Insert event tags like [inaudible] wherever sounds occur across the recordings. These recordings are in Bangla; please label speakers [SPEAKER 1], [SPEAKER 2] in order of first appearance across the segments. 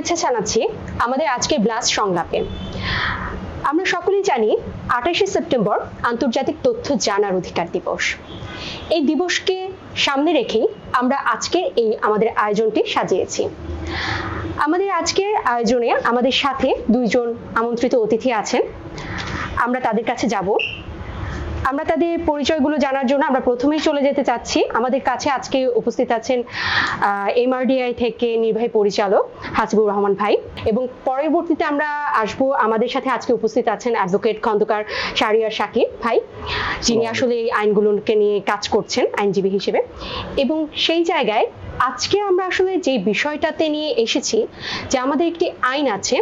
[SPEAKER 1] শুভেচ্ছা জানাচ্ছি আমাদের আজকের ব্লাস্ট সংলাপে। আমরা সকলেই জানি আঠাশে সেপ্টেম্বর আন্তর্জাতিক তথ্য জানার অধিকার দিবস। এই দিবসকে সামনে রেখেই আমরা আজকে এই আমাদের আয়োজনটি সাজিয়েছি। আমাদের আজকের আয়োজনে আমাদের সাথে দুইজন আমন্ত্রিত অতিথি আছেন। আমরা তাদের কাছে যাব। আমরা তাদের পরিচয়গুলো জানার জন্য আমরা প্রথমেই চলে যেতে চাচ্ছি। আমাদের কাছে আজকে উপস্থিত আছেন এমআরডিআই থেকে নির্বাহী পরিচালক হাসিবুর রহমান ভাই এবং পরবর্তীতে আমরা আসব আমাদের সাথে আজকে উপস্থিত আছেন অ্যাডভোকেট খন্দকার শারিয়ার শাকির ভাই। যিনি আসলে এই আইনগুলোকে নিয়ে কাজ করছেন আইনজীবী হিসেবে। এবং সেই জায়গায় আজকে আমরা আসলে যে বিষয়টাতে নিয়ে এসেছি যে আমাদের একটি আইন আছে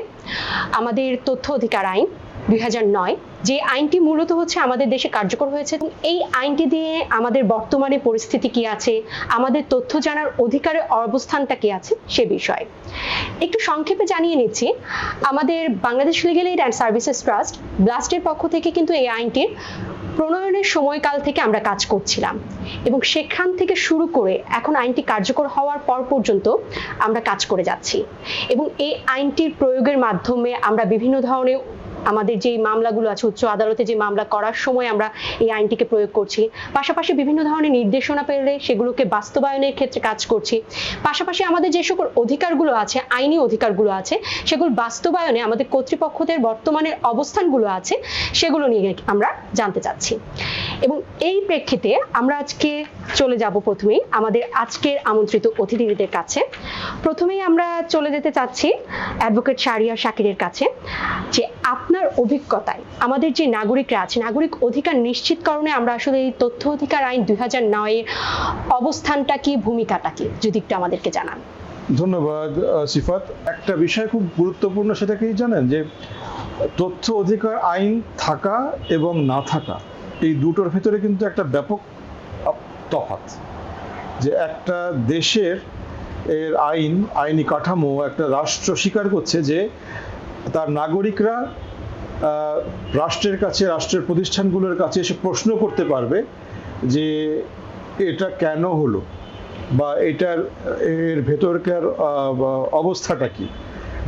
[SPEAKER 1] আমাদের তথ্য অধিকার আইন দুই হাজার নয়। যে আইনটি মূলত হচ্ছে আমাদের দেশে কার্যকর হয়েছে এই আইনটি দিয়ে আমাদের বর্তমানে পরিস্থিতি কি আছে, আমাদের তথ্য জানার অধিকারের অবস্থানটা কি আছে সে বিষয়ে। একটু সংক্ষেপে জানিয়ে নিচ্ছি, আমাদের Bangladesh legal aid and services trust ব্লাস্টের পক্ষ থেকে কিন্তু এই আইনটির প্রণয়নের সময়কাল থেকে আমরা কাজ করছিলাম, এবং সেখান থেকে শুরু করে এখন আইনটি কার্যকর হওয়ার পর পর্যন্ত আমরা কাজ করে যাচ্ছি, এবং এই আইনটির প্রয়োগের মাধ্যমে আমরা বিভিন্ন ধরনের আমাদের যে মামলাগুলো আছে, উচ্চ আদালতে যে মামলা করার সময় আমরা এই আইনটিকে প্রয়োগ করছি। পাশাপাশি বিভিন্ন ধরনের নির্দেশনা পেলে সেগুলোকে বাস্তবায়নের ক্ষেত্রে কাজ করছি। পাশাপাশি আমাদের যে সকল অধিকারগুলো আছে, আইনি অধিকারগুলো আছে, সেগুলো বাস্তবায়নে আমাদের কর্তৃপক্ষদের বর্তমানের অবস্থানগুলো আছে, সেগুলো নিয়ে আমরা জানতে চাচ্ছি। এবং এই প্রেক্ষিতে আমরা আজকে চলে যাব প্রথমেই আমাদের আজকের আমন্ত্রিত অতিথিদের কাছে। প্রথমেই আমরা চলে যেতে চাচ্ছি অ্যাডভোকেট শারিয়া শাকিরের কাছে, যে আপনার অভিজ্ঞতায় আমাদের যে নাগরিকরা আছে, নাগরিক অধিকার নিশ্চিতকরণে আমরা আসলে এই তথ্য অধিকার আইন দুই হাজার নয়ের অবস্থানটা কি, ভূমিকাটা কি? যদি একটু আমাদেরকে জানান।
[SPEAKER 2] ধন্যবাদ সিফাত। একটা বিষয় খুব গুরুত্বপূর্ণ সেটা কি জানেন? যে তথ্য অধিকার আইন থাকা এবং না থাকা, এই দুটোর ভিতরে কিন্তু একটা ব্যাপক তফাৎ। যে একটা দেশের এর আইন, আইনি কাঠামো, একটা রাষ্ট্র স্বীকার করছে যে তার নাগরিকরা রাষ্ট্রের কাছে, রাষ্ট্রের প্রতিষ্ঠানগুলোর কাছে এসে প্রশ্ন করতে পারবে যে এটা কেন হলো বা এটার, এর ভেতরকার অবস্থাটা কি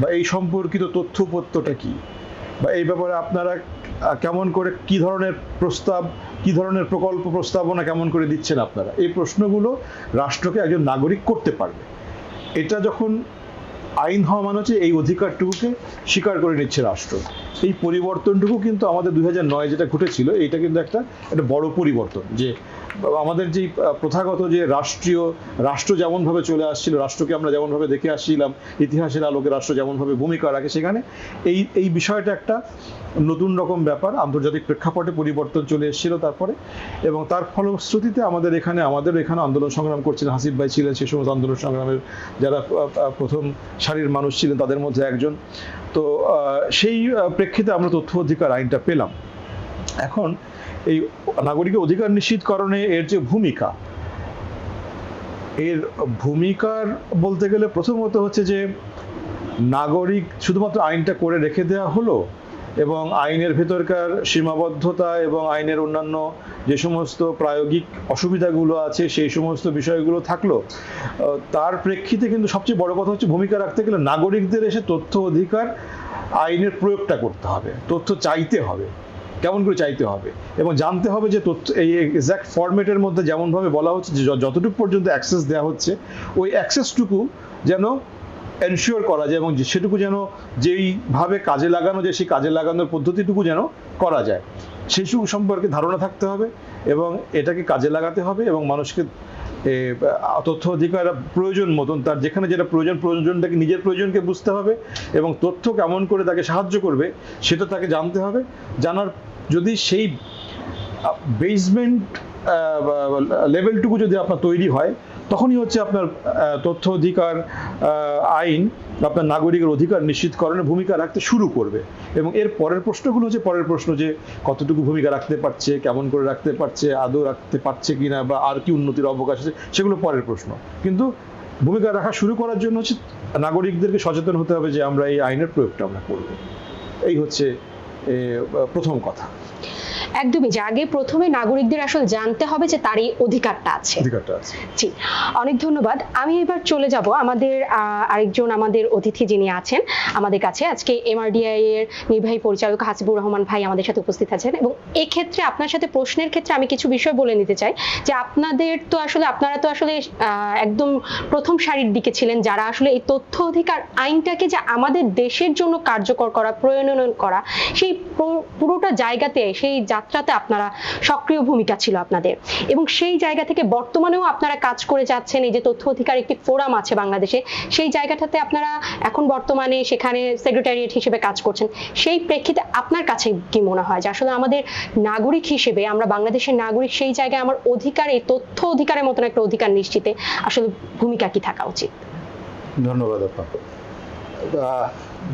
[SPEAKER 2] বা এই সম্পর্কিত তথ্য উপত্যটা কি বা এই ব্যাপারে আপনারা কেমন করে কি ধরনের প্রস্তাব, কি ধরনের প্রকল্প প্রস্তাবনা কেমন করে দিচ্ছেন আপনারা? এই প্রশ্নগুলো রাষ্ট্রকে একজন নাগরিক করতে পারবে। এটা যখন আইন হওয়া মানে হচ্ছে এই অধিকারটুকুকে স্বীকার করে নিচ্ছে রাষ্ট্র। এই পরিবর্তনটুকু কিন্তু আমাদের দুই নয় যেটা ঘটেছিল এটা কিন্তু একটা একটা বড় পরিবর্তন যে আমাদের যে প্রথাগত যে রাষ্ট্রীয়, রাষ্ট্র যেমনভাবে চলে আসছিল, রাষ্ট্রকে আমরা যেমনভাবে দেখে আসছিলাম, ইতিহাসের আলোকে রাষ্ট্র যেমনভাবে ভূমিকা রাখে সেখানে, এই এই বিষয়টা একটা নতুন রকম ব্যাপার, আন্তর্জাতিক প্রেক্ষাপটে পরিবর্তন চলে এসেছিল তারপরে, এবং তার ফলশ্রুতিতে আমাদের এখানে আমাদের এখানে আন্দোলন সংগ্রাম করছিলেন, হাসিফ ভাই ছিলেন সে সমস্ত আন্দোলন সংগ্রামের যারা প্রথম সারির মানুষ ছিলেন তাদের মধ্যে একজন। তো সেই প্রেক্ষিতে আমরা তথ্য অধিকার আইনটা পেলাম। এখন এই নাগরিকের অধিকার নিশ্চিতকরণে এর যে ভূমিকা, এর ভূমিকার বলতে গেলে প্রথমত হচ্ছে যে নাগরিক শুধুমাত্র আইনটা করে রেখে দেওয়া হলো এবং আইনের ভেতরকার সীমাবদ্ধতা এবং আইনের অন্যান্য যে সমস্ত প্রায়োগিক অসুবিধাগুলো আছে, সেই সমস্ত বিষয়গুলো থাকল। তার প্রেক্ষিতে কিন্তু সবচেয়ে বড় কথা হচ্ছে ভূমিকা রাখতে গেলে নাগরিকদের এসে তথ্য অধিকার আইনের প্রয়োগটা করতে হবে, তথ্য চাইতে হবে। কেমন করে চাইতে হবে? এবং জানতে হবে যে তথ্য, এই এক্সাক্ট ফরম্যাটের মধ্যে যেমনভাবে বলা হচ্ছে যে যতটুকু পর্যন্ত অ্যাক্সেস দেওয়া হচ্ছে, ওই অ্যাক্সেসটুকু যেন এনশিওর করা যায় এবং সেটুকু যেন যেইভাবে কাজে লাগানো যায়, সেই কাজে লাগানোর পদ্ধতিটুকু যেন করা যায়। সেসব সম্পর্কে ধারণা থাকতে হবে এবং এটাকে কাজে লাগাতে হবে এবং মানুষকে তথ্য অধিকার প্রয়োজন মতন, তার যেখানে যেটা প্রয়োজন, প্রয়োজনটাকে, নিজের প্রয়োজনকে বুঝতে হবে এবং তথ্য কেমন করে তাকে সাহায্য করবে, সেটা তাকে জানতে হবে। জানার যদি সেই বেসমেন্ট লেভেলটুকু যদি আপনার তৈরি হয়, তখনই হচ্ছে আপনার তথ্য অধিকার আইন, আপনার নাগরিকের অধিকার নিশ্চিতকরণে ভূমিকা রাখতে শুরু করবে। এবং এর পরের প্রশ্নগুলো হচ্ছে, পরের প্রশ্ন যে কতটুকু ভূমিকা রাখতে পারছে, কেমন করে রাখতে পারছে, আদৌ রাখতে পারছে কি না বা আর কি উন্নতির অবকাশ আছে, সেগুলো পরের প্রশ্ন। কিন্তু ভূমিকা রাখা শুরু করার জন্য হচ্ছে, নাগরিকদেরকে সচেতন হতে হবে যে আমরা এই আইনের প্রয়োগটা আমরা করব। এই হচ্ছে প্রথম কথা।
[SPEAKER 1] একদমই যে আগে প্রথমে নাগরিকদের আসলে জানতে হবে যে তার এই অধিকারটা আছে। জি অনেক ধন্যবাদ। আমি এবার চলে যাব আমাদের আরেকজন আমাদের অতিথি যিনি আছেন আমাদের কাছে। আজকে এমআরডিআই এর নির্বাহী পরিচালক হাসিবুর রহমান ভাই আমাদের সাথে উপস্থিত আছেন এবং এক্ষেত্রে আপনার সাথে প্রশ্নের ক্ষেত্রে আমি কিছু বিষয় বলে নিতে চাই যে আপনাদের তো আসলে আপনারা তো আসলে একদম প্রথম সারির দিকে ছিলেন যারা আসলে এই তথ্য অধিকার আইনটাকে যে আমাদের দেশের জন্য কার্যকর করা প্রণয়ন করা সেই পুরোটা জায়গাতে সেই যাত্রাতে আপনারা সক্রিয় ভূমিকা ছিল আপনাদের। এবং সেই জায়গা থেকে বর্তমানেও আপনারা কাজ করে যাচ্ছেন, এই যে তথ্য অধিকার একটি ফোরাম আছে বাংলাদেশে, সেই জায়গাটাতে আপনারা এখন বর্তমানে সেখানে সেক্রেটারিয়েট হিসেবে কাজ করছেন। সেই প্রেক্ষিতে আপনার কাছে কি মনে হয় যে আসলে আমাদের নাগরিক হিসেবে, আমরা বাংলাদেশের নাগরিক, সেই জায়গায় আমার অধিকার, এই তথ্য অধিকারের মতন একটা অধিকার নিশ্চিতে আসলে ভূমিকা কি থাকা উচিত?
[SPEAKER 3] ধন্যবাদ আপা।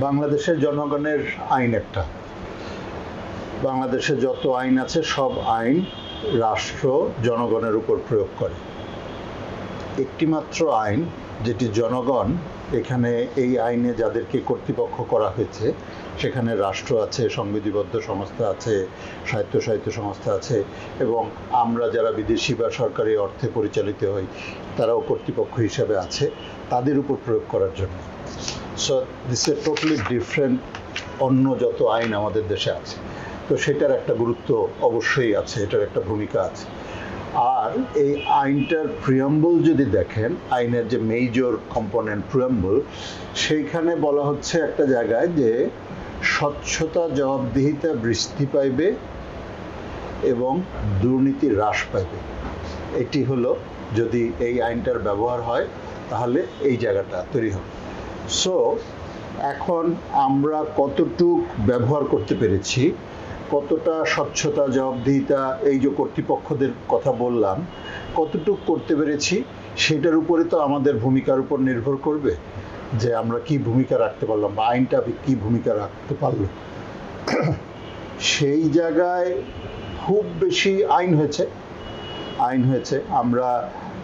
[SPEAKER 3] বাংলাদেশের জনগণের আইন একটা। বাংলাদেশে যত আইন আছে, সব আইন রাষ্ট্র জনগণের উপর প্রয়োগ করে। একটিমাত্র আইন, যেটি জনগণ, এখানে এই আইনে যাদেরকে কর্তৃপক্ষ করা হয়েছে, সেখানে রাষ্ট্র আছে, সংবিধিবদ্ধ সংস্থা আছে, স্বায়ত্তশাসিত সংস্থা আছে, এবং আমরা যারা বিদেশি বা সরকারি অর্থে পরিচালিত হই, তারাও কর্তৃপক্ষ হিসাবে আছে, তাদের উপর প্রয়োগ করার জন্য। So this a totally different অন্য যত আইন আমাদের দেশে আছে। তো সেটার একটা গুরুত্ব অবশ্যই আছে, এটার একটা ভূমিকা আছে। আর এই আইনটার প্রিয়াম্বল যদি দেখেন, আইনের যে মেজর কম্পোনেন্ট প্রিয়াম্বল সেইখানে বলা হচ্ছে একটা জায়গায় যে স্বচ্ছতা, জবাবদিহিতা বৃদ্ধি পাইবে এবং দুর্নীতি হ্রাস পাইবে। এটি হলো যদি এই আইনটার ব্যবহার হয়, তাহলে এই জায়গাটা তৈরি হবে। সো এখন আমরা কতটুক ব্যবহার করতে পেরেছি কতটা স্বচ্ছতা, জবাবদিহিতা এই যে কর্তৃপক্ষদের কথা বললাম, কতটুক করতে পেরেছি সেটার উপরে তো আমাদের ভূমিকার উপর নির্ভর করবে যে আমরা কি ভূমিকা রাখতে পারলাম বা আইনটা কি ভূমিকা রাখতে পারল। সেই জায়গায় খুব বেশি আইন হয়েছে। আইন হয়েছে, আমরা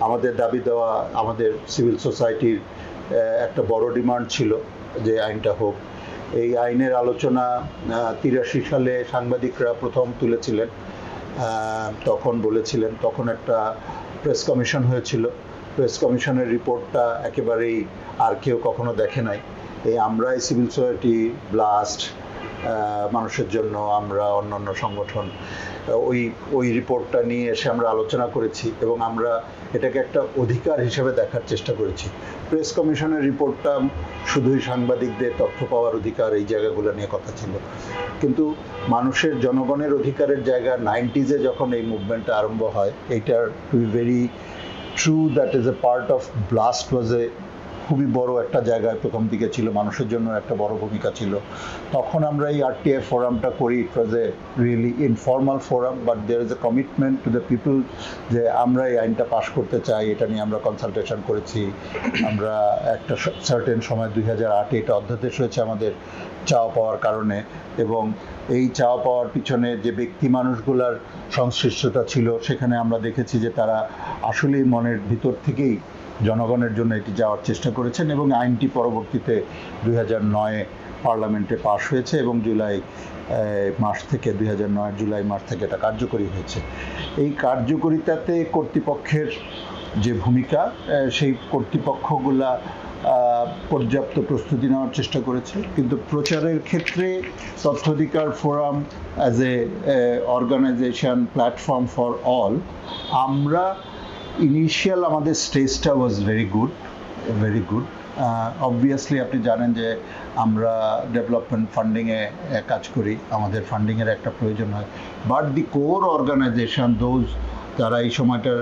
[SPEAKER 3] আমাদের দাবি দেওয়া আমাদের সিভিল সোসাইটির একটা বড় ডিমান্ড ছিল যে আইনটা হোক। এই আইনের আলোচনা তিরাশি সালে সাংবাদিকরা প্রথম তুলেছিলেন। তখন বলেছিলেন, তখন একটা প্রেস কমিশন হয়েছিল। প্রেস কমিশনের রিপোর্টটা একেবারেই আর কেউ কখনো দেখে নাই। এই আমরাই সিভিল সোসাইটি ব্লাস্ট মানুষের জন্য আমরা অন্যান্য সংগঠন ওই ওই রিপোর্টটা নিয়ে এসে আমরা আলোচনা করেছি এবং আমরা এটাকে একটা অধিকার হিসেবে দেখার চেষ্টা করেছি। প্রেস কমিশনের রিপোর্টটা শুধুই সাংবাদিকদের তথ্য পাওয়ার অধিকার এই জায়গাগুলো নিয়ে কথা ছিল। কিন্তু মানুষের, জনগণের অধিকারের জায়গা নাইনটিজে যখন এই মুভমেন্টটা আরম্ভ হয়, এইটার to very true that is a part of BLAST was a খুবই বড় একটা জায়গায় প্রথম দিকে ছিল, মানুষের জন্য একটা বড় ভূমিকা ছিল। তখন আমরা এই আরটিআই ফোরামটা করি it was a really informal forum but there is a commitment to the people যে আমরা এই আইনটা পাশ করতে চাই, এটা নিয়ে আমরা কনসালটেশন করেছি। আমরা একটা সার্টেন সময় দুই হাজার আটে এটা অধ্যাদেশ হয়েছে আমাদের চাওয়া পাওয়ার কারণে এবং এই চাওয়া পাওয়ার পিছনে যে ব্যক্তি মানুষগুলার সংশ্লিষ্টতা ছিল, সেখানে আমরা দেখেছি যে তারা আসলেই মনের ভিতর থেকেই জনগণের জন্য এটি যাওয়ার চেষ্টা করেছেন এবং আইনটি পরবর্তীতে দুই হাজার নয়ে পার্লামেন্টে পাশ হয়েছে এবং জুলাই মাস থেকে দুই নয়, জুলাই মাস থেকে এটা কার্যকরী হয়েছে। এই কার্যকরিতাতে কর্তৃপক্ষের যে ভূমিকা সেই কর্তৃপক্ষগুলা পর্যাপ্ত প্রস্তুতি নেওয়ার চেষ্টা করেছে। কিন্তু প্রচারের ক্ষেত্রে তথ্যাধিকার forum as a organisation platform for all আমরা ইনিশিয়াল আমাদের স্টেজটা was very good very good obviously আপনি জানেন যে আমরা ডেভেলপমেন্ট ফান্ডিংয়ে কাজ করি, আমাদের ফান্ডিংয়ের একটা প্রয়োজন হয়। But the core organization those যারা এই সময়টার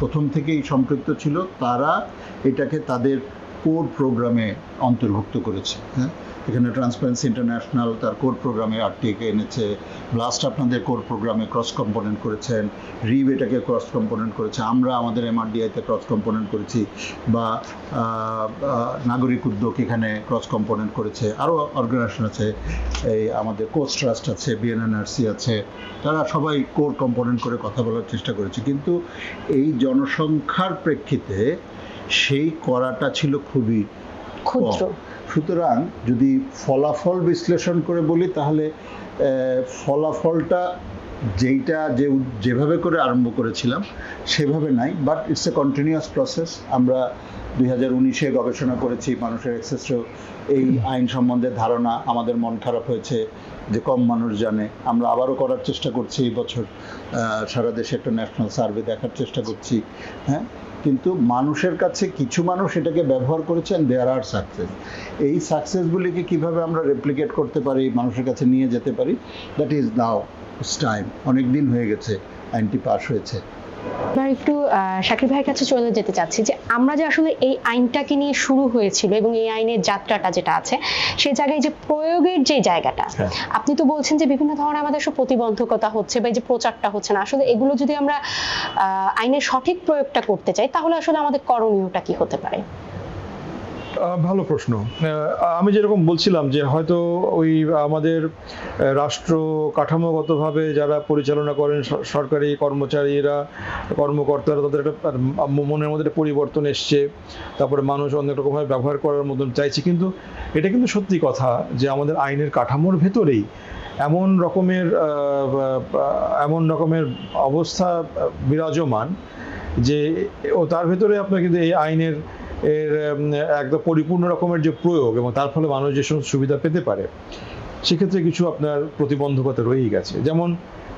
[SPEAKER 3] প্রথম থেকেই সম্পৃক্ত ছিল, তারা এটাকে তাদের কোর প্রোগ্রামে অন্তর্ভুক্ত করেছে হ্যাঁ? এখানে ট্রান্সপারেন্সি ইন্টারন্যাশনাল তার কোর প্রোগ্রামে আরটিকে এনেছে। ব্লাস্ট আপনাদের কোর প্রোগ্রামে ক্রস কম্পোনেন্ট করেছেন। রিভ এটাকে ক্রস কম্পোনেন্ট করেছে। আমরা আমাদের এমআরডিআইতে ক্রস কম্পোনেন্ট করেছি বা নাগরিক উদ্যোগ এখানে ক্রস কম্পোনেন্ট করেছে। আরও অর্গানাইজেশন আছে এই আমাদের কোস্ট ট্রাস্ট আছে বিএনএনআরসি আছে। তারা সবাই কোর কম্পোনেন্ট করে কথা বলার চেষ্টা করেছে। কিন্তু এই জনসংখ্যার প্রেক্ষিতে সেই করাটা ছিল খুবই
[SPEAKER 1] ক্ষুদ্র।
[SPEAKER 3] সুতরাং যদি ফলাফল বিশ্লেষণ করে বলি, তাহলে ফলাফলটা যেইটা যে যেভাবে করে আরম্ভ করেছিলাম, সেভাবে নাই but it's a continuous process আমরা দুই হাজার উনিশে গবেষণা করেছি মানুষের এক্সেসে এই আইন সম্বন্ধে ধারণা, আমাদের মন খারাপ হয়েছে যে কম মানুষ জানে। আমরা আবারও করার চেষ্টা করছি এই বছর সারা দেশে একটা ন্যাশনাল সার্ভে দেখার চেষ্টা করছি হ্যাঁ? কিন্তু মানুষের কাছে কিছু মানুষ এটাকে ব্যবহার করেছেন দেয়ার আর সাকসেস এই সাকসেসগুলিকে কীভাবে আমরা রেপ্লিকেট করতে পারি, মানুষের কাছে নিয়ে যেতে পারি দ্যাট ইজ নাও টাইম অনেক দিন হয়ে গেছে, আইনটি পাশ হয়েছে।
[SPEAKER 1] এবার একটু শাকির ভাইয়ের কাছে চলে যেতে চাচ্ছি যে আমরা যে আসলে এই আইনটাকে নিয়ে শুরু হয়েছিল এবং এই আইনের যাত্রাটা যেটা আছে সেই জায়গায় যে প্রয়োগের যে জায়গাটা
[SPEAKER 2] হ্যাঁ।
[SPEAKER 1] আপনি তো বলছেন যে বিভিন্ন ধরনের আমাদের সব প্রতিবন্ধকতা হচ্ছে বা এই যে প্রচারটা হচ্ছে না আসলে এগুলো যদি আমরা আহ, আইনের সঠিক প্রয়োগটা করতে চাই তাহলে আসলে আমাদের করণীয়টা কি হতে পারে
[SPEAKER 2] ভালো প্রশ্ন। আমি যেরকম বলছিলাম যে হয়তো ওই আমাদের রাষ্ট্র কাঠামোগতভাবে যারা পরিচালনা করেন সরকারি কর্মচারীরা, কর্মকর্তারা, তাদের একটা মনের মধ্যে পরিবর্তন এসছে। তারপরে মানুষ অনেক রকমভাবে ব্যবহার করার মতন চাইছে। কিন্তু এটা কিন্তু সত্যি কথা যে আমাদের আইনের কাঠামোর ভেতরেই এমন রকমের এমন রকমের অবস্থা বিরাজমান যে, ও তার ভেতরে আপনার কিন্তু এই আইনের এর একদম পরিপূর্ণ রকমের যে প্রয়োগ এবং তার ফলে মানুষ যে সমস্ত সুবিধা পেতে পারে সেক্ষেত্রে কিছু আপনার প্রতিবন্ধকতা রয়েই গেছে। যেমন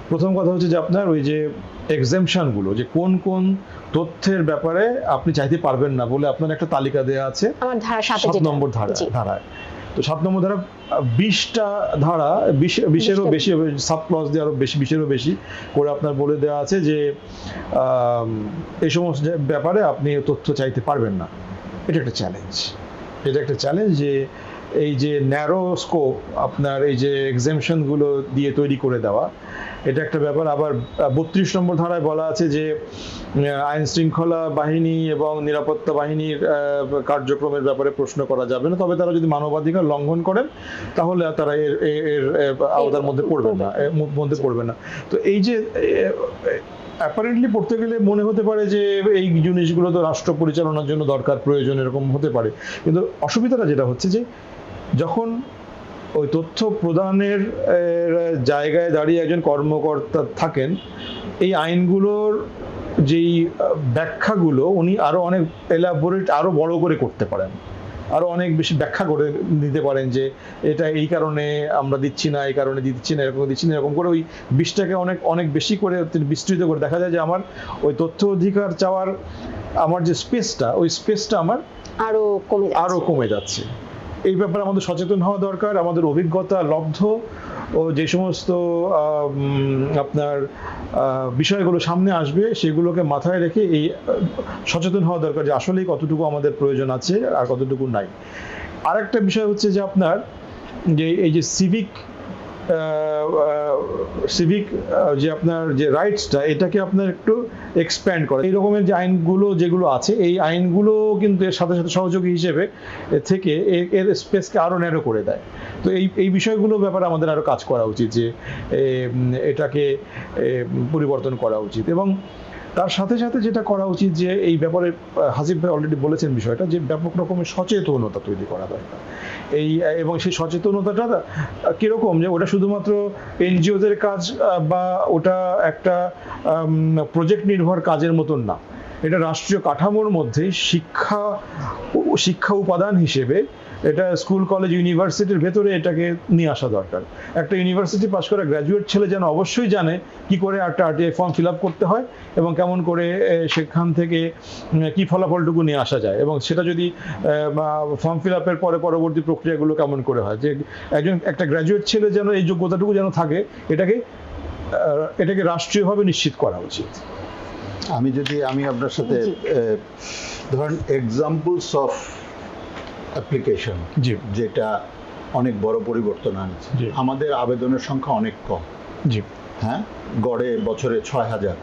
[SPEAKER 2] প্রথম কথা হচ্ছে যে আপনার ওই যে এক্সামশনগুলো যে কোন কোন তথ্যের ব্যাপারে আপনি চাইতে পারবেন না বলে আপনার একটা তালিকা দেওয়া আছে। সাত নম্বর ধারা ধারায়। তো সাত নম্বর ধারা বিশটা ধারা বিশ বিশেরও বেশি সাব ক্লজ দিয়ে আরও বেশি বিশেরও বেশি করে আপনার বলে দেওয়া আছে যে এই সমস্ত ব্যাপারে আপনি তথ্য চাইতে পারবেন না। এটা একটা চ্যালেঞ্জ এটা একটা চ্যালেঞ্জ যে এই যে ন্যারো স্কোপ আপনার এই যে এক্সামশনগুলো দিয়ে তৈরি করে দেওয়া, এটা একটা ব্যাপার। আবার বত্রিশ নম্বর ধারায় বলা আছে যে আইন শৃঙ্খলা বাহিনী এবং নিরাপত্তা বাহিনীর কার্যক্রমের ব্যাপারে প্রশ্ন করা যাবে না। তবে তারা যদি মানবাধিকার লঙ্ঘন করেন, তাহলে তারা এর, এর- আওতার মধ্যে পড়বে না মধ্যে পড়বে না। তো এই যে অ্যাপারেন্টলি পড়তে গেলে মনে হতে পারে যে, এই জিনিসগুলো তো রাষ্ট্র পরিচালনার জন্য দরকার, প্রয়োজন এরকম হতে পারে। কিন্তু অসুবিধাটা যেটা হচ্ছে যে যখন ওই তথ্য প্রদানের জায়গায় দাঁড়িয়ে একজন কর্মকর্তা থাকেন এই আইনগুলোর যেই ব্যাখ্যাগুলো উনি আরও অনেক এলাবোরেট আরও বড় করে করতে পারেন আরও অনেক বেশি ব্যাখ্যা করে দিতে পারেন যে এটা এই কারণে আমরা দিচ্ছি না এই কারণে দিচ্ছি না এরকম দিচ্ছি না এরকম করে ওই বিষটাকে অনেক অনেক বেশি করে বিস্তৃত করে দেখা যায় যে আমার ওই তথ্য অধিকার চাওয়ার আমার যে স্পেসটা ওই স্পেসটা আমার
[SPEAKER 1] আরও কমে যাচ্ছে।
[SPEAKER 2] আরও কমে যাচ্ছে এই ব্যাপারে আমাদের সচেতন হওয়া দরকার, আমাদের অভিজ্ঞতা লব্ধ ও যে সমস্ত আপনার বিষয়গুলো সামনে আসবে সেগুলোকে মাথায় রেখে এই সচেতন হওয়া দরকার যে আসলেই কতটুকু আমাদের প্রয়োজন আছে আর কতটুকু নাই। আরেকটা বিষয় হচ্ছে যে আপনার যে এই যে সিভিক সিভিক যে আপনার যে রাইটসটা এটাকে আপনার একটু এক্সপ্যান্ড করে। এই রকমের যে আইনগুলো যেগুলো আছে, এই আইনগুলো কিন্তু এর সাথে সাথে সহযোগী হিসেবে থেকে এর স্পেসকে আরও ন্যারো করে দেয়। তো এই এই বিষয়গুলো ব্যাপারে আমাদের আরও কাজ করা উচিত যে এটাকে পরিবর্তন করা উচিত। এবং তার সাথে সাথে যেটা করা উচিত যে এই ব্যাপারে হাসিব ভাই অলরেডি বলেছেন বিষয়টা যে ব্যাপক রকমের সচেতনতা তৈরি করা দরকার। এই এবং সেই সচেতনতাটা কীরকম যে ওটা শুধুমাত্র এনজিওদের কাজ বা ওটা একটা প্রজেক্ট নির্ভর কাজের মতন না। এটা রাষ্ট্রীয় কাঠামোর মধ্যে শিক্ষা শিক্ষা উপাদান হিসেবে এটা স্কুল কলেজ ইউনিভার্সিটির ভেতরে এটাকে নিয়ে আসা দরকার। একটা ইউনিভার্সিটি পাশ করা গ্র্যাজুয়েট ছেলে যেন অবশ্যই জানে কি করে একটা আরটিআই ফর্ম ফিল আপ করতে হয় এবং কেমন করে সেখান থেকে কি ফলাফলটুকু নিয়ে আসা যায় এবং সেটা যদি ফর্ম ফিল আপের পরে পরবর্তী প্রক্রিয়াগুলো কেমন করে হয়। যে একজন একটা গ্র্যাজুয়েট ছেলে যেন এই যোগ্যতাটুকু যেন থাকে এটাকে এটাকে রাষ্ট্রীয়ভাবে নিশ্চিত করা উচিত।
[SPEAKER 3] আমি যদি আমি আপনার সাথে ধরেন এক্সাম্পলস অফ অ্যাপ্লিকেশন
[SPEAKER 2] জি।
[SPEAKER 3] যেটা অনেক বড় পরিবর্তন আনছে। আমাদের আবেদনের সংখ্যা অনেক কম।
[SPEAKER 2] জি।
[SPEAKER 3] হ্যাঁ? গড়ে বছরে ছয় হাজার।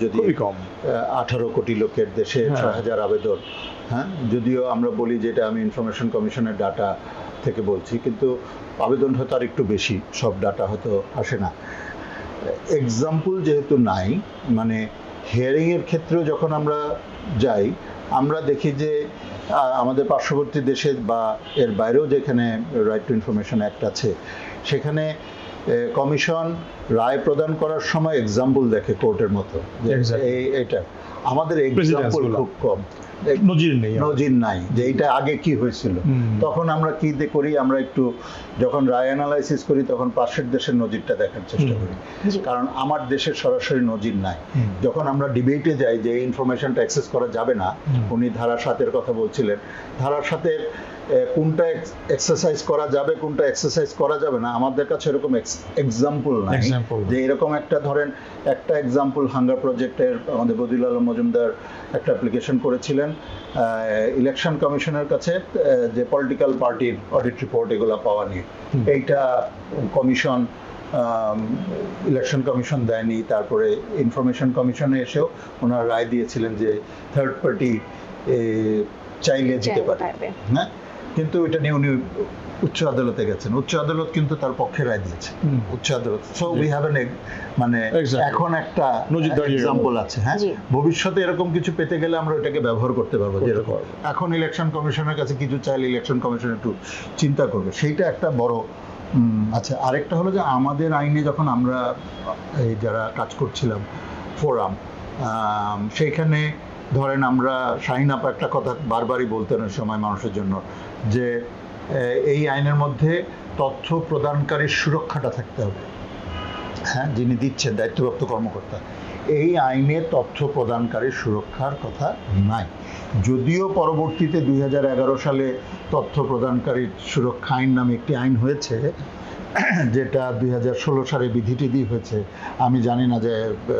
[SPEAKER 3] যদি
[SPEAKER 2] কম।
[SPEAKER 3] আঠারো কোটি লোকের দেশে
[SPEAKER 2] হ্যাঁ।
[SPEAKER 3] ছয় হাজার আবেদন হ্যাঁ? যদিও আমরা বলি যেটা আমি ইনফরমেশন কমিশনের ডাটা থেকে বলছি কিন্তু আবেদন হয়তো আর একটু বেশি সব ডাটা হয়তো আসে না। এক্সাম্পল যেহেতু নাই মানে হিয়ারিং এর ক্ষেত্রেও যখন আমরা যাই আমরা দেখি যে আমাদের পার্শ্ববর্তী দেশে বা এর বাইরেও যেখানে রাইট টু ইনফরমেশন অ্যাক্ট আছে, সেখানে কমিশন রায় প্রদান করার সময় এক্সাম্পল দেখে কোর্টের মতো এটা আমাদের এক্সাম্পল খুব কম।
[SPEAKER 2] নজির নেই
[SPEAKER 3] নজির নাই যে এটা আগে কি হয়েছিল। তখন আমরা কি করি আমরা একটু যখন রায় অ্যানালাইসিস করি তখন পাশের দেশের নজিরটা দেখার চেষ্টা করি। কারণ আমার দেশের সরাসরি নজির নাই। যখন আমরা ডিবেটে যাই যে ইনফরমেশনটা অ্যাক্সেস করা যাবে না উনি ধারা সাতের কথা বলছিলেন। ধারা সাতের কোনটা এক্সারসাইজ করা যাবে কোনটা এক্সারসাইজ করা যাবে না আমাদের কাছে এরকম এক্সাম্পল নাই। যে এরকম একটা ধরেন একটা এক্সাম্পল হাঙ্গার প্রজেক্টের আমাদের বদিউল আলম মজুমদার একটা অ্যাপ্লিকেশন করেছিলেন ইলেকশন কমিশনের কাছে যে পলিটিক্যাল পার্টির অডিট রিপোর্ট এগুলো পাওয়া নিয়ে। এইটা কমিশন ইলেকশন কমিশন দেয়নি তারপরে ইনফরমেশন কমিশনে এসেও ওনার রায় দিয়েছিলেন যে থার্ড পার্টি চাইলে দিতে পারে। হ্যাঁ? কিন্তু এটা নিয়ে উনি উচ্চ আদালতে গেছেন। উচ্চ আদালত কিন্তু তার পক্ষে রায় দিয়েছে। উচ্চ আদালত। সো উই হ্যাভ এন মানে এখন একটা। এক্সাম্পল আছে হ্যাঁ? ভবিষ্যতে এরকম কিছু পেতে গেলে আমরা ওটাকে ব্যবহার করতে পারব। যেরকম এখন ইলেকশন কমিশনের কাছে কিছু চাইলে ইলেকশন কমিশন একটু চিন্তা করবে। সেইটা একটা বড় আচ্ছা আরেকটা হলো যে আমাদের আইনে যখন আমরা এই যারা কাজ করছিলাম ফোরাম সেইখানে ধরেন আমরা শাহিন আপা একটা কথা বারবারই বলতেন ওই সময় মানুষের জন্য যে এই আইনের মধ্যে তথ্য প্রদানকারীর সুরক্ষাটা থাকতে হবে। হ্যাঁ যিনি দিচ্ছেন, দায়িত্বপ্রাপ্ত কর্মকর্তা। এই আইনে তথ্য প্রদানকারীর সুরক্ষার কথা নাই। যদিও পরবর্তীতে দুই হাজার এগারো সালে তথ্য প্রদানকারীর সুরক্ষা আইন নামে একটি আইন হয়েছে, যেটা দুই হাজার ষোলো সালে বিধিটিদি হয়েছে। আমি জানি না যে,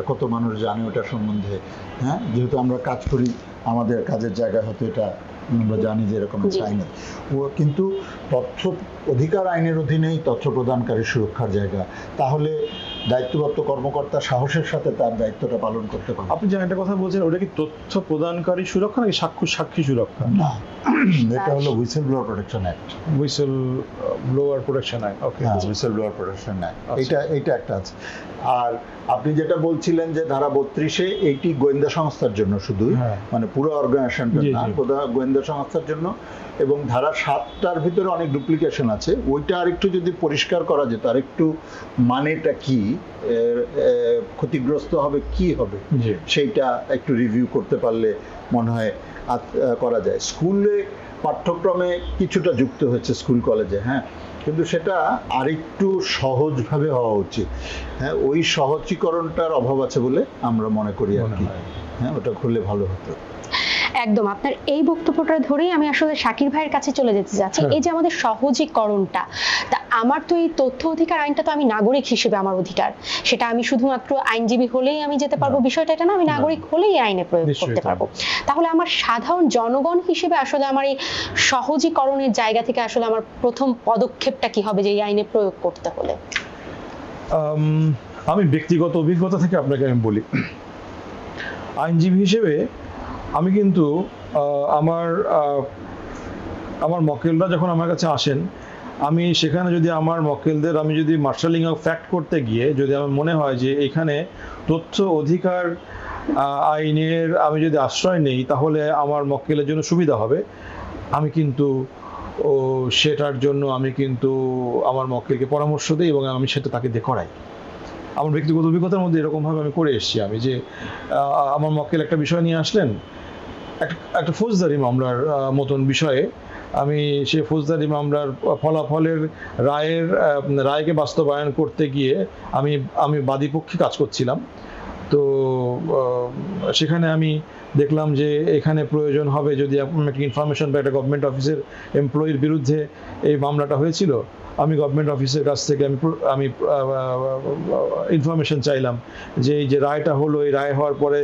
[SPEAKER 3] কত মানুষ জানে ওটা সম্বন্ধে। হ্যাঁ যেহেতু আমরা কাজ করি, আমাদের কাজের জায়গায় হয়তো এটা আমরা জানি যে এরকম একটা আইন। আছে। ও কিন্তু তথ্য অধিকার আইনের অধীনেই তথ্য প্রদানকারী সুরক্ষার জায়গা। তাহলে দায়িত্বপ্রাপ্ত কর্মকর্তা সাহসের সাথে তার দায়িত্বটা পালন করতে পারে
[SPEAKER 2] আপনি যে একটা কথা বলছেন ওটা কি তথ্য প্রদানকারী সুরক্ষা নাকি সাক্ষ্য সাক্ষী সুরক্ষা?
[SPEAKER 3] না। [coughs] এটা হলো whistle blower protection act
[SPEAKER 2] whistle blower protection act okay
[SPEAKER 3] হ্যাঁ হুইসেল ব্লোয়ার প্রোটেকশন অ্যাক্ট। এটা এটা একটা আছে। আর আপনি যেটা বলছিলেন যে ধারা বত্রিশে এইটি গোয়েন্দা সংস্থার জন্য শুধুই
[SPEAKER 2] হ্যাঁ।
[SPEAKER 3] মানে পুরো অর্গানাইজেশনটা না গোয়েন্দা সংস্থার জন্য। এবং ধারা সাতটার ভিতরে অনেক ডুপ্লিকেশন আছে। ওইটা আরেকটু যদি পরিষ্কার করা যেত আরেকটু মানেটা কি? ক্ষতিগ্রস্ত হবে কি হবে? সেইটা একটু রিভিউ করতে পারলে মনে হয় করা যায়। স্কুলে পাঠ্যক্রমে কিছুটা যুক্ত হয়েছে স্কুল কলেজে হ্যাঁ? কিন্তু সেটা আরেকটু সহজভাবে হওয়া উচিত। হ্যাঁ ওই সহজীকরণটার অভাব আছে বলে আমরা মনে করি আর কি।
[SPEAKER 2] হ্যাঁ।
[SPEAKER 3] ওটা খুললে ভালো হতো।
[SPEAKER 1] একদম আপনার এই বক্তব্যটা ধরেই আমি আসলে শাকির ভাইয়ের কাছে চলে যেতে যাচ্ছি।
[SPEAKER 2] হ্যাঁ।
[SPEAKER 1] এই যে আমাদের সহজীকরণটা তা আমার তো এই তথ্য অধিকার আইনটা তো আমি নাগরিক হিসেবে আমার অধিকার। সেটা আমি শুধুমাত্র আইনজীবী হলেই আমি যেতে পারব বিষয়টা এটা না আমি নাগরিক হলেই আইনে প্রয়োগ করতে পারব। তাহলে আমার সাধারণ জনগণ হিসেবে আসলে আমার এই সহজীকরণের জায়গা থেকে আসলে আমার প্রথম পদক্ষেপটা কি হবে যে এই আইনে প্রয়োগ করতে হলে?
[SPEAKER 2] আম, আমি ব্যক্তিগত অভিজ্ঞতা থেকে আপনাকে আমি বলি। আইনজীবী হিসেবে আমি কিন্তু আমার আমার মক্কেলরা যখন আমার কাছে আসেন, আমি সেখানে যদি আমার মক্কেলদের, আমি যদি মার্শালিং অফ ফ্যাক্ট করতে গিয়ে যদি আমার মনে হয় যে এখানে তথ্য, অধিকার আইনের আমি যদি আশ্রয় নেই, তাহলে আমার মক্কেলের জন্য সুবিধা হবে। আমি কিন্তু, ও, সেটার জন্য আমি কিন্তু আমার মক্কেলকে পরামর্শ দিই এবং আমি সেটা তাকে দিয়ে করাই। আমার ব্যক্তিগত অভিজ্ঞতার মধ্যে এরকমভাবে আমি করে এসেছি আমি যে আমার মক্কেল একটা বিষয় নিয়ে আসলেন। এক- একটা ফৌজদারি মামলার মতন বিষয়ে আমি সে ফৌজদারি মামলার ফলাফলের রায়ের রায়কে বাস্তবায়ন করতে গিয়ে আমি আমি বাদীপক্ষে কাজ করছিলাম। তো সেখানে আমি দেখলাম যে এখানে প্রয়োজন হবে যদি একটা ইনফরমেশন বা একটা গভর্নমেন্ট অফিসের এমপ্লয়ির বিরুদ্ধে এই মামলাটা হয়েছিল আমি গভর্নমেন্ট অফিসের কাছ থেকে আমি আমি ইনফরমেশন চাইলাম যে এই যে রায়টা হলো, এই রায় হওয়ার পরে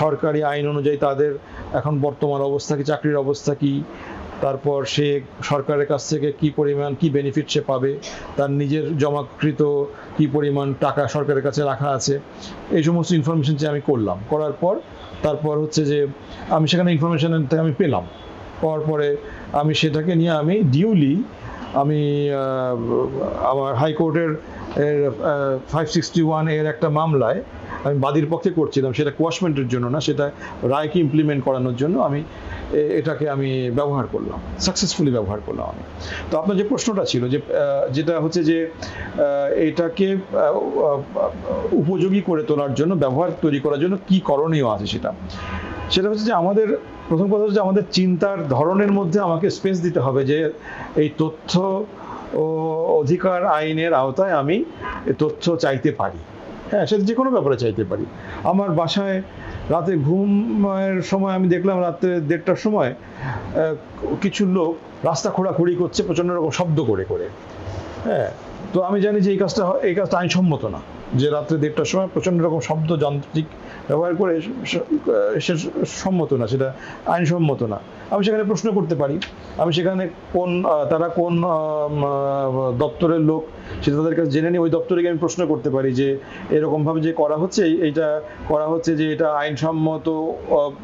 [SPEAKER 2] সরকারি আইন অনুযায়ী তাদের এখন বর্তমান অবস্থা কি, চাকরির অবস্থা কি, তারপর সে সরকারের কাছ থেকে কি পরিমাণ, কি বেনিফিট সে পাবে, তার নিজের জমাকৃত কি পরিমাণ টাকা সরকারের কাছে রাখা আছে, এই সমস্ত ইনফরমেশন যে আমি করলাম। করার পর, তারপর হচ্ছে যে আমি সেখানে ইনফরমেশন আমি পেলাম। পাওয়ার পরে আমি সেটাকে নিয়ে আমি ডিউলি আমি আমার হাইকোর্টের ফাইভ সিক্সটি ওয়ানের একটা মামলায় আমি বাদীর পক্ষে করছিলাম, সেটা কোয়াশমেন্টের জন্য না, সেটা রায়কে ইমপ্লিমেন্ট করানোর জন্য আমি এটাকে আমি ব্যবহার করলাম সাকসেসফুলি ব্যবহার করলাম আমি। তো আপনার যে প্রশ্নটা ছিল যে যেটা হচ্ছে যে এটাকে উপযোগী করে তোলার জন্য, ব্যবহার তৈরি করার জন্য কি করণীয় আছে সেটা? সেটা হচ্ছে যে আমাদের, প্রথম কথা হচ্ছে আমাদের চিন্তার ধরনের মধ্যে আমাকে স্পেস দিতে হবে যে, এই তথ্য ও অধিকার আইনের আওতায় আমি তথ্য চাইতে পারি। হ্যাঁ সেটা যে কোনো ব্যাপারে চাইতে পারি। আমার বাসায় রাতে ঘুমের সময় আমি দেখলাম রাত্রে দেড়টার সময় কিছু লোক রাস্তা খোঁড়াখুড়ি করছে, প্রচণ্ড রকম শব্দ করে করে। হ্যাঁ তো আমি জানি যে এই কাজটা এই কাজটা আইনসম্মত না। যে রাত্রে দেড়টার সময় প্রচণ্ড রকম শব্দ, যান্ত্রিক ব্যবহার করে স- সম্মত না, সেটা আইনসম্মত না। আমি সেখানে প্রশ্ন করতে পারি। আমি সেখানে কোন তারা কোন দপ্তরের লোক সেটা তাদের কাছে জেনে নিয়ে ওই দপ্তরে গিয়ে আমি প্রশ্ন করতে পারি যে এরকমভাবে যে করা হচ্ছে, এই- এইটা করা হচ্ছে যে এটা আইনসম্মত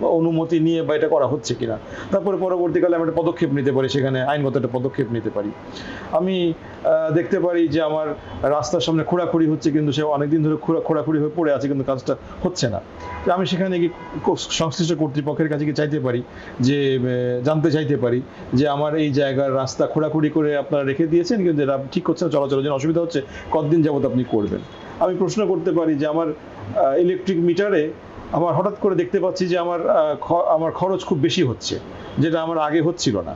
[SPEAKER 2] অনুমতি নিয়ে বা এটা করা হচ্ছে কিনা। তারপরে পরবর্তীকালে আমি একটা পদক্ষেপ নিতে পারি, সেখানে আইনগত একটা পদক্ষেপ নিতে পারি। আমি দেখতে পারি যে আমার রাস্তার সামনে খোঁড়াখুড়ি হচ্ছে, কিন্তু সে অনেকদিন ধরে খোঁড়া, খোঁড়াখুড়ি হয়ে পড়ে আছে, কিন্তু কাজটা হচ্ছে না। আমি সেখানে গিয়ে কো- সংশ্লিষ্ট কর্তৃপক্ষের কাছে গিয়ে চাইতে পারি যে জানতে চাইতে পারি যে আমার এই জায়গার রাস্তা খোঁড়াখুড়ি করে আপনারা রেখে দিয়েছেন, কিন্তু এটা ঠিক হচ্ছে না চলাচলের জন্য অসুবিধা হচ্ছে কতদিন যাবত আপনি করবেন। আমি প্রশ্ন করতে পারি যে আমার ইলেকট্রিক মিটারে আমার হঠাৎ করে দেখতে পাচ্ছি যে আমার আমার খরচ খুব বেশি হচ্ছে, যেটা আমার আগে হচ্ছিল না।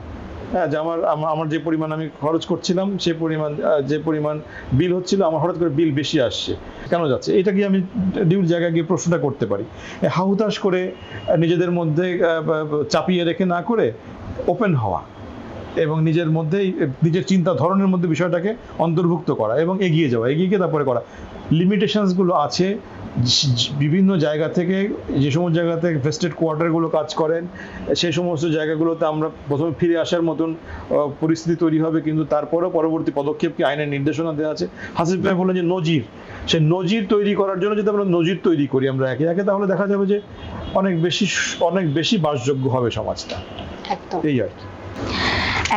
[SPEAKER 2] হ্যাঁ যে আমার আমার যে পরিমাণ আমি খরচ করছিলাম, সে পরিমাণ যে পরিমাণ বিল হচ্ছিল, আমার হঠাৎ করে বিল বেশি আসছে। কেন যাচ্ছে? এটা কি আমি ডিউর জায়গায় গিয়ে প্রশ্নটা করতে পারি? হাহুতাশ করে নিজেদের মধ্যে চাপিয়ে রেখে না করে ওপেন হওয়া। এবং নিজের মধ্যেই নিজের চিন্তা ধরনের মধ্যে বিষয়টাকে অন্তর্ভুক্ত করা এবং এগিয়ে যাওয়া এগিয়ে গিয়ে তারপরে করা। লিমিটেশনসগুলো আছে বিভিন্ন জায়গা থেকে যে সমস্ত জায়গাতে ভেস্টেড কোয়ার্টারগুলো কাজ করেন সেই সমস্ত জায়গাগুলোতে আমরা প্রথমে ফিরে আসার মতন পরিস্থিতি তৈরি হবে কিন্তু তারপরেও পরবর্তী পদক্ষেপ কি আইনের নির্দেশনা দেওয়া আছে। হাসিফ ভাই বললেন যে নজির সেই নজির তৈরি করার জন্য যদি আমরা নজির তৈরি করি আমরা একে একে তাহলে দেখা যাবে যে অনেক বেশি অনেক বেশি বাসযোগ্য হবে সমাজটা।
[SPEAKER 1] একদম।
[SPEAKER 2] এই আর কি।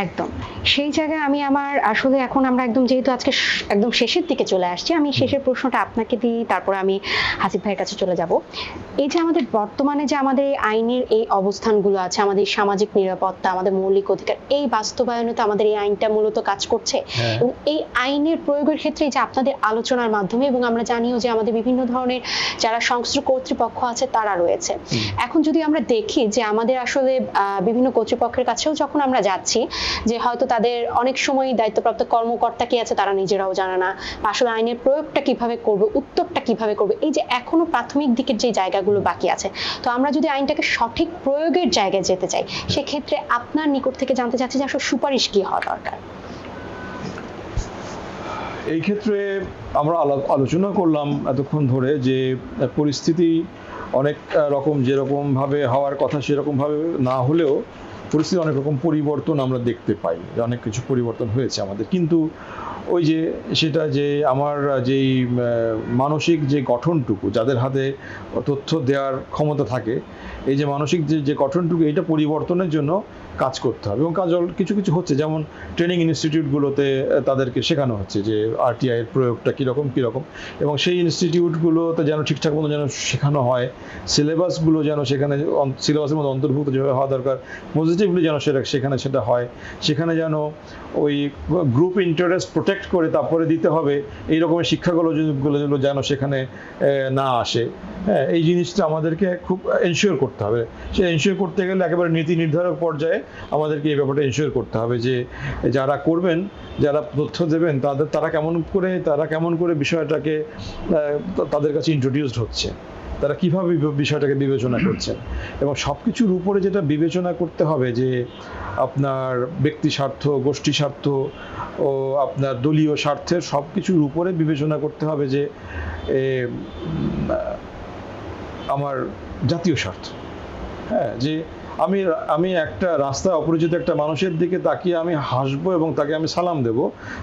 [SPEAKER 1] একদম। সেই জায়গায় আমি আমার আসলে এখন আমরা একদম যেহেতু আজকে একদম শেষের দিকে চলে আসছি আমি শেষের প্রশ্নটা আপনাকে দিই তারপরে আমি হাসিফ ভাইয়ের কাছে চলে যাব। এই যে আমাদের বর্তমানে যে আমাদের এই আইনের এই অবস্থানগুলো আছে আমাদের সামাজিক নিরাপত্তা আমাদের মৌলিক অধিকার এই বাস্তবায়নে তো আমাদের এই আইনটা মূলত কাজ করছে।
[SPEAKER 2] হ্যাঁ।
[SPEAKER 1] এবং এই আইনের প্রয়োগের ক্ষেত্রে এই যে আপনাদের আলোচনার মাধ্যমে এবং আমরা জানিও যে আমাদের বিভিন্ন ধরনের যারা সংশ্লিষ্ট কর্তৃপক্ষ আছে তারা রয়েছে। এখন যদি আমরা দেখি যে আমাদের আসলে বিভিন্ন কর্তৃপক্ষের কাছেও যখন আমরা যাচ্ছি যে হয়তো তাদের অনেক সময় দায়িত্বপ্রাপ্ত কর্মকর্তা কি আছে তারা নিজেরাও জানে না। আসলে আইনের প্রয়োগটা কীভাবে করবে, উত্তরটা কীভাবে করবে, এই যে এখনও প্রাথমিক দিকের যে জায়গাগুলো বাকি আছে। তো আমরা যদি আইনটাকে সঠিক প্রয়োগের জায়গায় যেতে চাই, সেক্ষেত্রে আপনার নিকট থেকে জানতে চাচ্ছি যে আসলে সুপারিশ কি হওয়া দরকার?
[SPEAKER 2] এই ক্ষেত্রে আমরা আলোচনা করলাম এতক্ষণ ধরে যে পরিস্থিতি অনেক রকম যেরকমভাবে হওয়ার কথা সেরকমভাবে না হলেও পরিস্থিতি অনেক রকম পরিবর্তন আমরা দেখতে পাই, অনেক কিছু পরিবর্তন হয়েছে আমাদের। কিন্তু ওই যে সেটা যে আমার যেই মানসিক যে গঠনটুকু, যাদের হাতে তথ্য দেওয়ার ক্ষমতা থাকে, এই যে মানসিক যে যে গঠনটুকু এটা পরিবর্তনের জন্য কাজ করতে হবে এবং কাজ কিছু কিছু হচ্ছে। যেমন ট্রেনিং ইনস্টিটিউটগুলোতে তাদেরকে শেখানো হচ্ছে যে আরটিআই এর প্রয়োগটা কীরকম কীরকম। এবং সেই ইনস্টিটিউটগুলোতে যেন ঠিকঠাক মতো যেন শেখানো হয় সিলেবাসগুলো যেন সেখানে সিলেবাসের মধ্যে অন্তর্ভুক্ত যেভাবে হওয়া দরকার পজিটিভলি যেন সেটা, সেখানে সেটা হয়। সেখানে যেন ওই গ্রুপ ইন্টারেস্ট প্রোটেক্ট করে তারপরে দিতে হবে এই রকমের শিক্ষাগুলো যদি- গুলো যেন- যেন সেখানে না আসে। হ্যাঁ এই জিনিসটা আমাদেরকে খুব এনশিওর করতে হবে। সে এনশিওর করতে গেলে একেবারে নীতি নির্ধারক পর্যায়ে আমাদেরকে এই ব্যাপারটা এনশিওর করতে হবে যে যারা করবেন, যারা তথ্য দেবেন, তাদের, তারা কেমন করে, তারা কেমন করে বিষয়টাকে তাদের কাছে ইন্ট্রোডিউসড হচ্ছে। তারা কীভাবে বিষয়টাকে বিবেচনা করছেন? এবং সব কিছুর উপরে যেটা বিবেচনা করতে হবে যে আপনার ব্যক্তি স্বার্থ, গোষ্ঠী স্বার্থ ও আপনার দলীয় স্বার্থের সব কিছুর উপরে বিবেচনা করতে হবে যে আমার জাতীয় স্বার্থ। হ্যাঁ যে আমি আমি একটা রাস্তায় অপরিচিত একটা মানুষের দিকে তাকিয়ে আমি হাসবো এবং তাকে আমি সালাম দেব।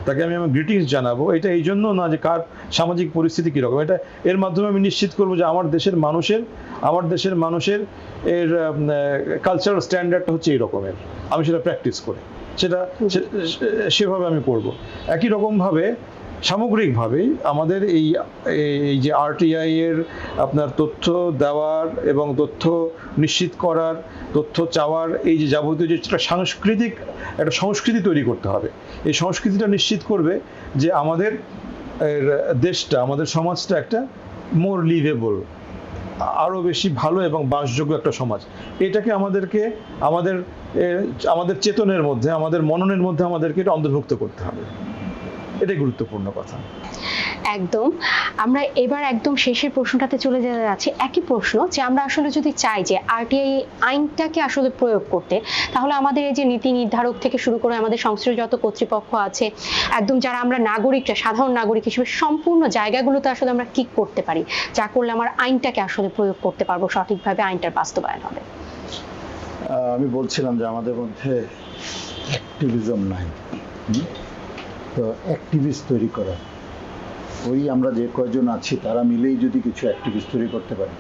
[SPEAKER 2] তাকে আমি আমার গ্রিটিংস জানাব। এটা এই জন্য না যে কার সামাজিক পরিস্থিতি কীরকম। এটা এর মাধ্যমে আমি নিশ্চিত করব যে আমার দেশের মানুষের, আমার দেশের মানুষের এর কালচারাল স্ট্যান্ডার্ডটা হচ্ছে এই রকমের আমি সেটা প্র্যাকটিস করি। সেটা সেভাবে আমি করব। একই রকমভাবে সামগ্রিকভাবেই আমাদের এই এই যে আরটিআই এর আপনার তথ্য দেওয়ার এবং তথ্য নিশ্চিত করার, তথ্য চাওয়ার এই যে যাবতীয় যে একটা সাংস্কৃতিক, একটা সংস্কৃতি তৈরি করতে হবে। এই সংস্কৃতিটা নিশ্চিত করবে যে আমাদের দেশটা, আমাদের সমাজটা একটা মোর লিভেবল আরও বেশি ভালো এবং বাসযোগ্য একটা সমাজ। এটাকে আমাদেরকে, আমাদের আমাদের চেতনের মধ্যে, আমাদের মননের মধ্যে আমাদেরকে এটা অন্তর্ভুক্ত করতে হবে। এটাই গুরুত্বপূর্ণ কথা।
[SPEAKER 1] একদম। আমরা এবার একদম শেষের প্রশ্নটাতে চলে যেতে যাচ্ছি। একই প্রশ্ন যে আমরা আসলে যদি চাই যে আরটিআই আইনটাকে আসলে প্রয়োগ করতে তাহলে আমাদের এই যে নীতি নির্ধারক থেকে শুরু করে আমাদের সংশ্লিষ্ট যত কর্তৃপক্ষ আছে একদম যারা আমরা নাগরিকরা সাধারণ নাগরিক হিসেবে সম্পূর্ণ জায়গাগুলোতে আসলে আমরা কি করতে পারি? যা করলে আমার আইনটাকে আসলে প্রয়োগ করতে পারব সঠিকভাবে আইনটার বাস্তবায়ন হবে।
[SPEAKER 3] আমি বলছিলাম যে আমাদের মধ্যে অ্যাক্টিভিজম নাই? তো অ্যাক্টিভিস্ট তৈরি করা। ওই আমরা যে কয়জন আছি, তারা মিলেই যদি কিছু অ্যাক্টিভিস্ট তৈরি করতে পারি।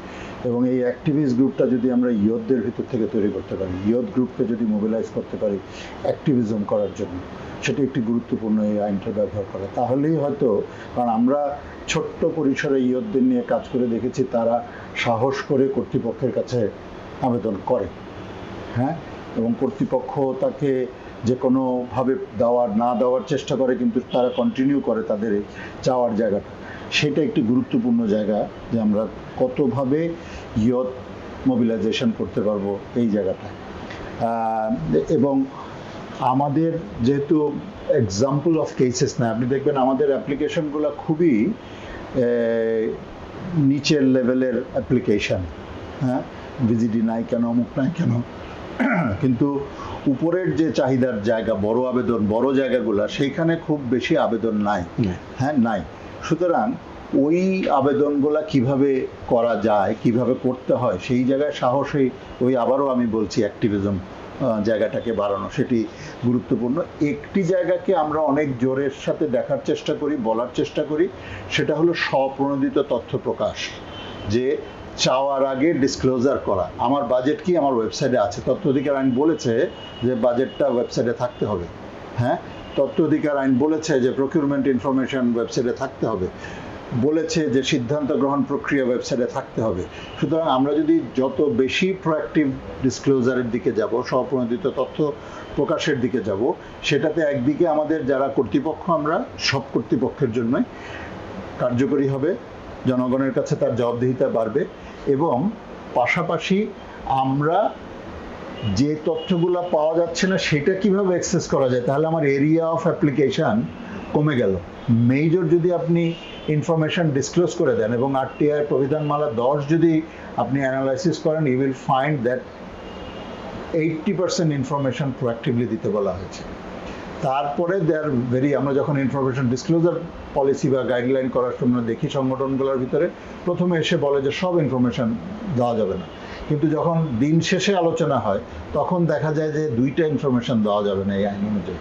[SPEAKER 3] এবং এই অ্যাক্টিভিস্ট গ্রুপটা যদি আমরা ইয়তদের ভিতর থেকে তৈরি করতে পারি ইয়ত গ্রুপকে যদি মোবিলাইজ করতে পারি অ্যাক্টিভিজম করার জন্য, সেটা একটি গুরুত্বপূর্ণ এই আইনটা ব্যবহার করা। তাহলেই হয়তো, কারণ আমরা ছোট্ট পরিসরে ইয়তদের নিয়ে কাজ করে দেখেছি, তারা সাহস করে কর্তৃপক্ষের কাছে আবেদন করে। হ্যাঁ? এবং কর্তৃপক্ষ তাকে যে কোনোভাবে দেওয়ার, না দেওয়ার চেষ্টা করে, কিন্তু তারা কন্টিনিউ করে তাদের চাওয়ার জায়গাটা সেটা একটি গুরুত্বপূর্ণ জায়গা যে আমরা কতভাবে ইয়ত মোবিলাইজেশন করতে পারব এই জায়গাটায় এবং আমাদের যেহেতু এক্সাম্পল অফ কেসেস না আপনি দেখবেন আমাদের অ্যাপ্লিকেশনগুলো খুবই নিচের লেভেলের অ্যাপ্লিকেশন হ্যাঁ? ভিজিডি নাই কেন, অমুক নাই কেন [coughs] কিন্তু উপরের যে চাহিদার জায়গা বড় আবেদন বড় জায়গাগুলো সেইখানে খুব বেশি আবেদন নাই। হ্যাঁ নাই। সুতরাং ওই আবেদনগুলা কীভাবে করা যায় কীভাবে করতে হয় সেই জায়গায় সাহসী ওই আবারও আমি বলছি অ্যাক্টিভিজম জায়গাটাকে বাড়ানো সেটি গুরুত্বপূর্ণ। একটি জায়গাকে আমরা অনেক জোরের সাথে দেখার চেষ্টা করি বলার চেষ্টা করি সেটা হলো স্বপ্রণোদিত তথ্য প্রকাশ। যে চাওয়ার আগে ডিসক্লোজার করা। আমার বাজেট কি আমার ওয়েবসাইটে আছে? তথ্য অধিকার আইন বলেছে যে বাজেটটা ওয়েবসাইটে থাকতে হবে। হ্যাঁ? তথ্য অধিকার আইন বলেছে যে প্রকিউরমেন্ট ইনফরমেশন ওয়েবসাইটে থাকতে হবে। বলেছে যে সিদ্ধান্ত গ্রহণ প্রক্রিয়া ওয়েবসাইটে থাকতে হবে। সুতরাং আমরা যদি যত বেশি প্রোয়াক্টিভ ডিসক্লোজারের দিকে যাব, স্বপ্রণোদিত তথ্য প্রকাশের দিকে যাব, সেটাতে একদিকে আমাদের যারা কর্তৃপক্ষ আমরা, সব কর্তৃপক্ষের জন্যই কার্যকরী হবে। জনগণের কাছে তার জবাবদিহিতা বাড়বে। এবং পাশাপাশি আমরা যে তথ্যগুলো পাওয়া যাচ্ছে না, সেটা কীভাবে অ্যাক্সেস করা যায়? তাহলে আমার এরিয়া অফ অ্যাপ্লিকেশন কমে গেল। মেজর যদি আপনি ইনফরমেশন ডিসক্লোজ করে দেন এবং আরটিআই প্রবিধানমালা দশ যদি আপনি অ্যানালাইসিস করেন you will find that eighty percent information proactively দিতে বলা হয়েছে। তারপরে দেয়ার ভেরি আমরা যখন ইনফরমেশন ডিসক্লোজার পলিসি বা গাইডলাইন করার সময় দেখি সংগঠনগুলোর ভিতরে, প্রথমে এসে বলে যে সব ইনফরমেশন দেওয়া যাবে না। কিন্তু যখন দিন শেষে আলোচনা হয়, তখন দেখা যায় যে দুইটা ইনফরমেশন দেওয়া যাবে না এই আইন অনুযায়ী,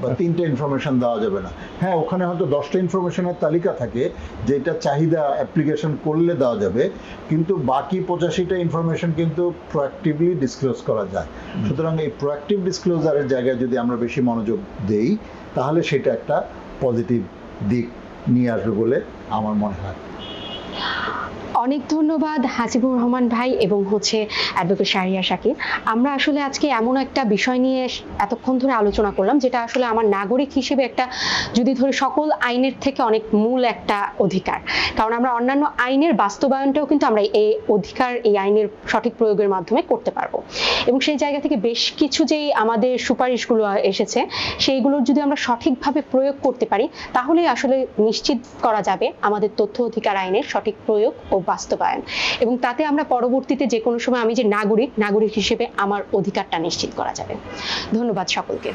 [SPEAKER 3] বা তিনটা ইনফরমেশন দেওয়া যাবে না। হ্যাঁ ওখানে হয়তো দশটা ইনফরমেশনের তালিকা থাকে, যেটা চাহিদা অ্যাপ্লিকেশন করলে দেওয়া যাবে, কিন্তু বাকি পঁচাশিটা ইনফরমেশন কিন্তু প্রোয়াক্টিভলি ডিসক্লোজ করা যায়। সুতরাং এই প্রোয়াক্টিভ ডিসক্লোজারের জায়গায় যদি আমরা বেশি মনোযোগ দেই, তাহলে সেটা একটা পজিটিভ দিক নিয়ে আসবে বলে আমার মনে হয়।
[SPEAKER 1] অনেক ধন্যবাদ হাসিবুর রহমান ভাই এবং হচ্ছে অ্যাডভোকেট শাহরিয়া শাকির আমরা আসলে আজকে এমন একটা বিষয় নিয়ে এতক্ষণ ধরে আলোচনা করলাম, যেটা আসলে আমার নাগরিক হিসেবে একটা যদি ধরে সকল আইনের থেকে অনেক মূল একটা অধিকার। কারণ আমরা অন্যান্য আইনের বাস্তবায়নটাও কিন্তু আমরা এই অধিকার, এই আইনের সঠিক প্রয়োগের মাধ্যমে করতে পারব। এবং সেই জায়গা থেকে বেশ কিছু যেই আমাদের সুপারিশগুলো এসেছে, সেইগুলোর যদি আমরা সঠিকভাবে প্রয়োগ করতে পারি, তাহলেই আসলে নিশ্চিত করা যাবে আমাদের তথ্য অধিকার আইনের সঠিক প্রয়োগ ও বাস্তবায়ন। এবং তাতে আমরা পরবর্তীতে যে কোনো সময় আমি যে নাগরিক নাগরিক হিসেবে আমার অধিকারটা নিশ্চিত করা যাবে। ধন্যবাদ সকলকে।